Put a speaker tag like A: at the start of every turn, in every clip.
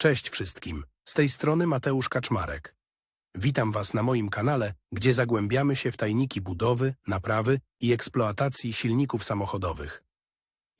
A: Cześć wszystkim, z tej strony Mateusz Kaczmarek. Witam Was na moim kanale, gdzie zagłębiamy się w tajniki budowy, naprawy i eksploatacji silników samochodowych.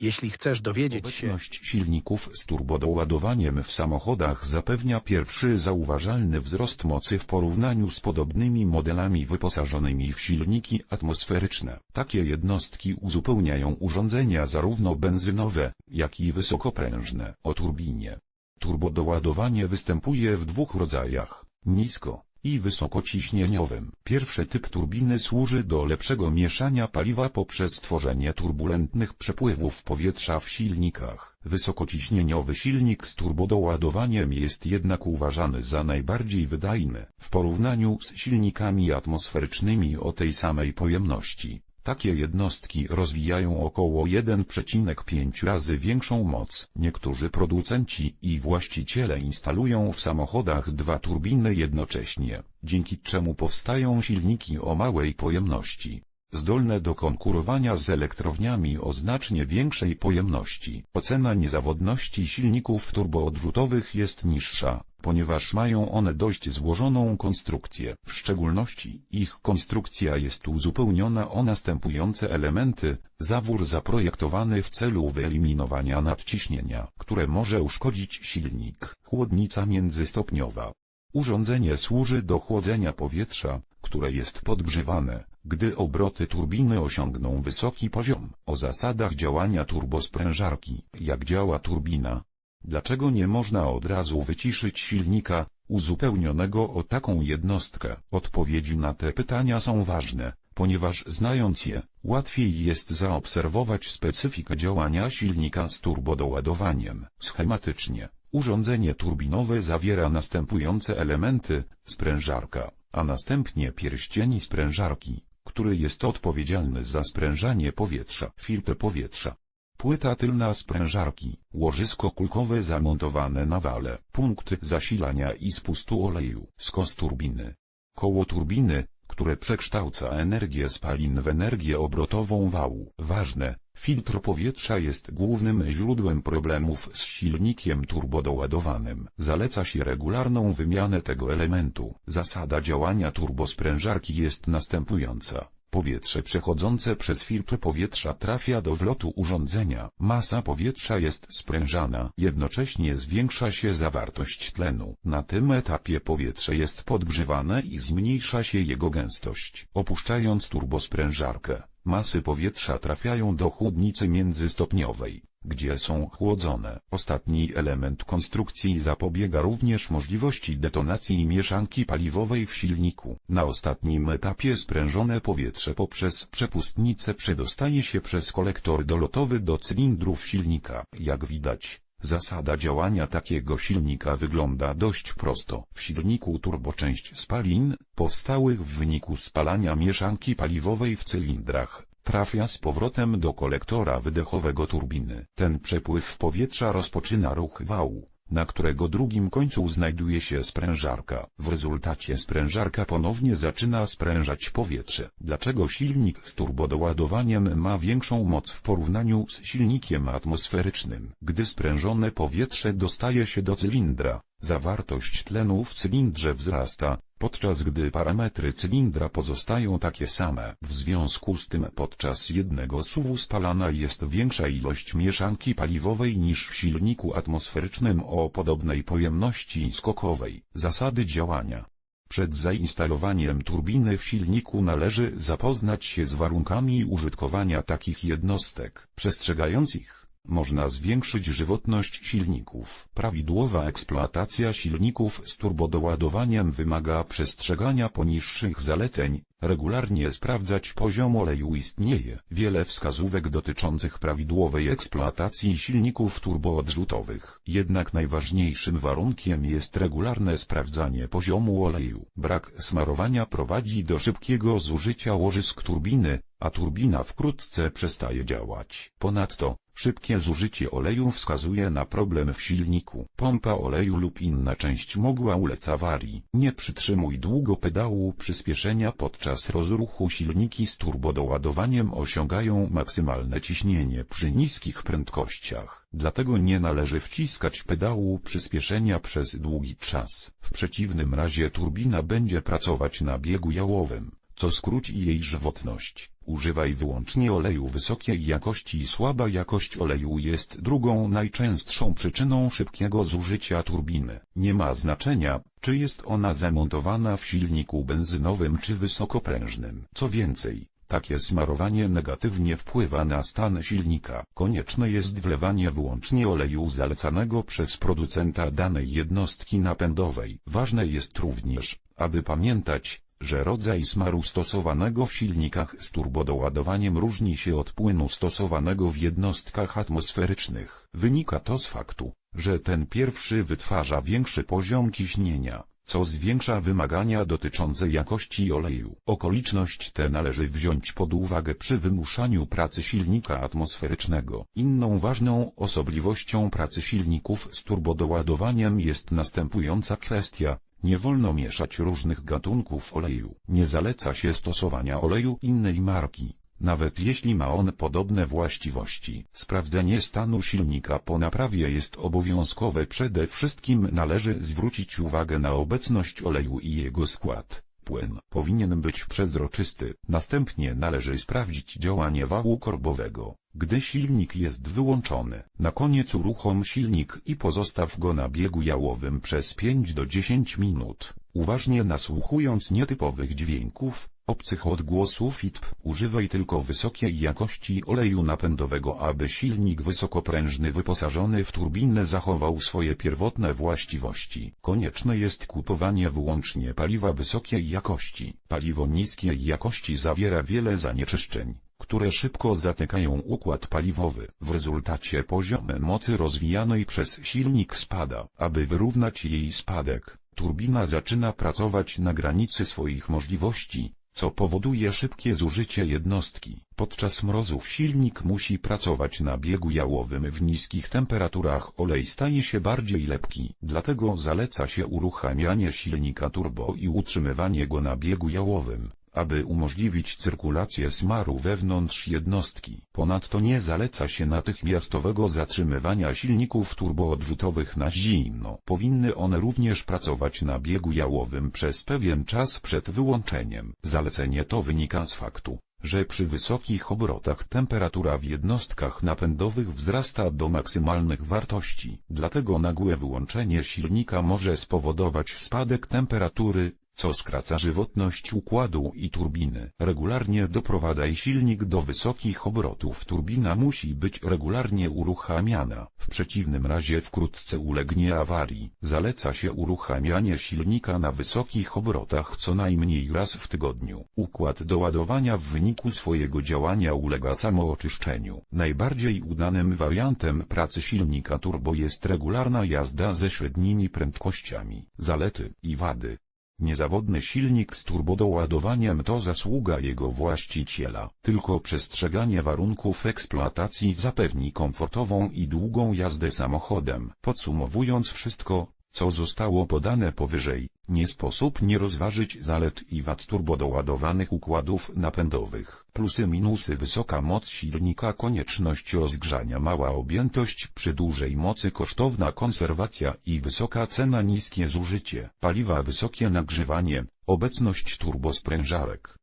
A: Jeśli chcesz dowiedzieć się,
B: Obecność silników z turbodoładowaniem w samochodach zapewnia pierwszy zauważalny wzrost mocy w porównaniu z podobnymi modelami wyposażonymi w silniki atmosferyczne. Takie jednostki uzupełniają urządzenia zarówno benzynowe, jak i wysokoprężne o turbinie. Turbodoładowanie występuje w dwóch rodzajach, nisko i wysokociśnieniowym. Pierwszy typ turbiny służy do lepszego mieszania paliwa poprzez tworzenie turbulentnych przepływów powietrza w silnikach. Wysokociśnieniowy silnik z turbodoładowaniem jest jednak uważany za najbardziej wydajny w porównaniu z silnikami atmosferycznymi o tej samej pojemności. Takie jednostki rozwijają około 1,5 razy większą moc. Niektórzy producenci i właściciele instalują w samochodach dwa turbiny jednocześnie, dzięki czemu powstają silniki o małej pojemności, zdolne do konkurowania z elektrowniami o znacznie większej pojemności. Ocena niezawodności silników turboodrzutowych jest niższa, ponieważ mają one dość złożoną konstrukcję. W szczególności ich konstrukcja jest uzupełniona o następujące elementy, zawór zaprojektowany w celu wyeliminowania nadciśnienia, które może uszkodzić silnik, chłodnica międzystopniowa. Urządzenie służy do chłodzenia powietrza, które jest podgrzewane, gdy obroty turbiny osiągną wysoki poziom. O zasadach działania turbosprężarki. Jak działa turbina? Dlaczego nie można od razu wyciszyć silnika, uzupełnionego o taką jednostkę? Odpowiedzi na te pytania są ważne, ponieważ znając je, łatwiej jest zaobserwować specyfikę działania silnika z turbodoładowaniem. Schematycznie, urządzenie turbinowe zawiera następujące elementy, sprężarka, a następnie pierścień sprężarki, który jest odpowiedzialny za sprężanie powietrza, filtr powietrza. Płyta tylna sprężarki, łożysko kulkowe zamontowane na wale, punkt zasilania i spustu oleju, skos turbiny. Koło turbiny, które przekształca energię spalin w energię obrotową wału. Ważne, filtr powietrza jest głównym źródłem problemów z silnikiem turbodoładowanym. Zaleca się regularną wymianę tego elementu. Zasada działania turbosprężarki jest następująca. Powietrze przechodzące przez filtr powietrza trafia do wlotu urządzenia. Masa powietrza jest sprężana. Jednocześnie zwiększa się zawartość tlenu. Na tym etapie powietrze jest podgrzewane i zmniejsza się jego gęstość. Opuszczając turbosprężarkę, masy powietrza trafiają do chłodnicy międzystopniowej, gdzie są chłodzone. Ostatni element konstrukcji zapobiega również możliwości detonacji mieszanki paliwowej w silniku. Na ostatnim etapie sprężone powietrze poprzez przepustnicę przedostaje się przez kolektor dolotowy do cylindrów silnika. Jak widać, Zasada działania takiego silnika wygląda dość prosto. W silniku turboczęść spalin, powstałych w wyniku spalania mieszanki paliwowej w cylindrach, trafia z powrotem do kolektora wydechowego turbiny. Ten przepływ powietrza rozpoczyna ruch wału, na którego drugim końcu znajduje się sprężarka. W rezultacie sprężarka ponownie zaczyna sprężać powietrze. Dlaczego silnik z turbodoładowaniem ma większą moc w porównaniu z silnikiem atmosferycznym? Gdy sprężone powietrze dostaje się do cylindra, zawartość tlenu w cylindrze wzrasta, podczas gdy parametry cylindra pozostają takie same. W związku z tym podczas jednego suwu spalana jest większa ilość mieszanki paliwowej niż w silniku atmosferycznym o podobnej pojemności skokowej. Zasady działania przed zainstalowaniem turbiny w silniku należy zapoznać się z warunkami użytkowania takich jednostek. Przestrzegając ich, można zwiększyć żywotność silników. Prawidłowa eksploatacja silników z turbodoładowaniem wymaga przestrzegania poniższych zaleceń, regularnie sprawdzać poziom oleju istnieje wiele wskazówek dotyczących prawidłowej eksploatacji silników turboodrzutowych. Jednak najważniejszym warunkiem jest regularne sprawdzanie poziomu oleju. Brak smarowania prowadzi do szybkiego zużycia łożysk turbiny, a turbina wkrótce przestaje działać. Ponadto, Szybkie zużycie oleju wskazuje na problem w silniku. Pompa oleju lub inna część mogła ulec awarii. Nie przytrzymuj długo pedału przyspieszenia podczas rozruchu silniki z turbodoładowaniem osiągają maksymalne ciśnienie przy niskich prędkościach. Dlatego nie należy wciskać pedału przyspieszenia przez długi czas. W przeciwnym razie turbina będzie pracować na biegu jałowym, co skróci jej żywotność. Używaj wyłącznie oleju wysokiej jakości. Słaba jakość oleju jest drugą najczęstszą przyczyną szybkiego zużycia turbiny. Nie ma znaczenia, czy jest ona zamontowana w silniku benzynowym czy wysokoprężnym. Co więcej, takie smarowanie negatywnie wpływa na stan silnika. Konieczne jest wlewanie wyłącznie oleju zalecanego przez producenta danej jednostki napędowej. Ważne jest również, aby pamiętać, że rodzaj smaru stosowanego w silnikach z turbodoładowaniem różni się od płynu stosowanego w jednostkach atmosferycznych. Wynika to z faktu, że ten pierwszy wytwarza większy poziom ciśnienia, co zwiększa wymagania dotyczące jakości oleju. Okoliczność tę należy wziąć pod uwagę przy wymuszaniu pracy silnika atmosferycznego. Inną ważną osobliwością pracy silników z turbodoładowaniem jest następująca kwestia. Nie wolno mieszać różnych gatunków oleju. Nie zaleca się stosowania oleju innej marki, nawet jeśli ma on podobne właściwości. Sprawdzenie stanu silnika po naprawie jest obowiązkowe. Przede wszystkim należy zwrócić uwagę na obecność oleju i jego skład. Płyn powinien być przezroczysty. Następnie należy sprawdzić działanie wału korbowego. Gdy silnik jest wyłączony, na koniec uruchom silnik i pozostaw go na biegu jałowym przez 5 do 10 minut, uważnie nasłuchując nietypowych dźwięków, obcych odgłosów i tp. Używaj tylko wysokiej jakości oleju napędowego, aby silnik wysokoprężny wyposażony w turbinę zachował swoje pierwotne właściwości. Konieczne jest kupowanie wyłącznie paliwa wysokiej jakości. Paliwo niskiej jakości zawiera wiele zanieczyszczeń które szybko zatykają układ paliwowy. W rezultacie poziom mocy rozwijanej przez silnik spada. Aby wyrównać jej spadek, turbina zaczyna pracować na granicy swoich możliwości, co powoduje szybkie zużycie jednostki. Podczas mrozów silnik musi pracować na biegu jałowym w niskich temperaturach. Olej staje się bardziej lepki, dlatego zaleca się uruchamianie silnika turbo i utrzymywanie go na biegu jałowym aby umożliwić cyrkulację smaru wewnątrz jednostki. Ponadto nie zaleca się natychmiastowego zatrzymywania silników turboodrzutowych na zimno. Powinny one również pracować na biegu jałowym przez pewien czas przed wyłączeniem. Zalecenie to wynika z faktu, że przy wysokich obrotach temperatura w jednostkach napędowych wzrasta do maksymalnych wartości. Dlatego nagłe wyłączenie silnika może spowodować spadek temperatury, co skraca żywotność układu i turbiny. Regularnie doprowadzaj silnik do wysokich obrotów. Turbina musi być regularnie uruchamiana. W przeciwnym razie wkrótce ulegnie awarii. Zaleca się uruchamianie silnika na wysokich obrotach co najmniej raz w tygodniu. Układ doładowania w wyniku swojego działania ulega samooczyszczeniu. Najbardziej udanym wariantem pracy silnika turbo jest regularna jazda ze średnimi prędkościami. Zalety i wady Niezawodny silnik z turbodoładowaniem to zasługa jego właściciela. Tylko przestrzeganie warunków eksploatacji zapewni komfortową i długą jazdę samochodem. Podsumowując wszystko, co zostało podane powyżej, nie sposób nie rozważyć zalet i wad turbodoładowanych układów napędowych. Plusy minusy wysoka moc silnika konieczność rozgrzania mała objętość przy dużej mocy kosztowna konserwacja i wysoka cena niskie zużycie paliwa wysokie nagrzewanie, obecność turbosprężarek.